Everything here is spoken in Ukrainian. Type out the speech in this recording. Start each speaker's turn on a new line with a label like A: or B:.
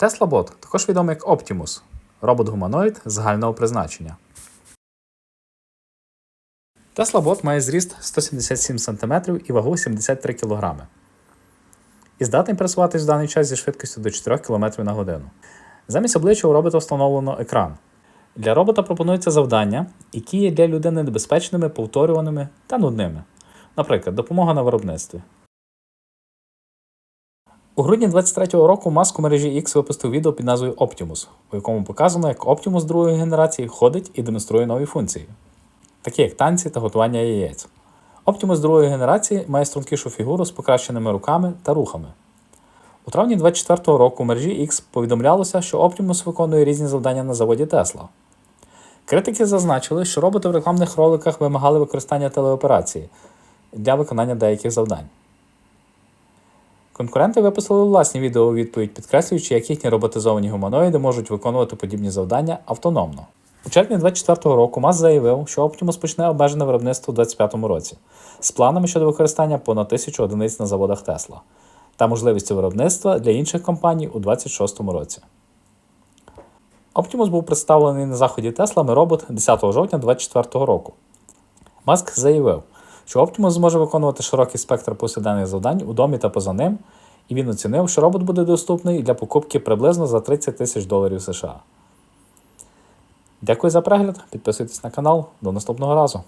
A: Tesla Bot також відомий як Optimus робот-гуманоїд загального призначення. Tesla Bot має зріст 177 см і вагу 73 кг. І здатний пересуватись в даний час зі швидкістю до 4 км на годину. Замість обличчя у робота встановлено екран. Для робота пропонуються завдання, які є для людини небезпечними, повторюваними та нудними. Наприклад, допомога на виробництві. У грудні 23-го року Маск у мережі X випустив відео під назвою Optimus, у якому показано, як Optimus другої генерації ходить і демонструє нові функції, такі як танці та готування яєць. Optimus другої генерації має стрункішу фігуру з покращеними руками та рухами. У травні 24-го року у мережі X повідомлялося, що Optimus виконує різні завдання на заводі Tesla. Критики зазначили, що роботи в рекламних роликах вимагали використання телеоперації для виконання деяких завдань. Конкуренти випустили власні відео у відповідь, підкреслюючи, як їхні роботизовані гуманоїди можуть виконувати подібні завдання автономно. У червні 2024 року МАЗ заявив, що Optimus почне обмежене виробництво у 2025 році з планами щодо використання понад тисячу одиниць на заводах Tesla та можливістю виробництва для інших компаній у 2026 році. Optimus був представлений на заході Tesla ми робот 10 жовтня 2024 року. Маск заявив, що Optimus зможе виконувати широкий спектр повсякденних завдань у домі та поза ним, і він оцінив, що робот буде доступний для покупки приблизно за 30 тисяч доларів США. Дякую за перегляд, підписуйтесь на канал, до наступного разу.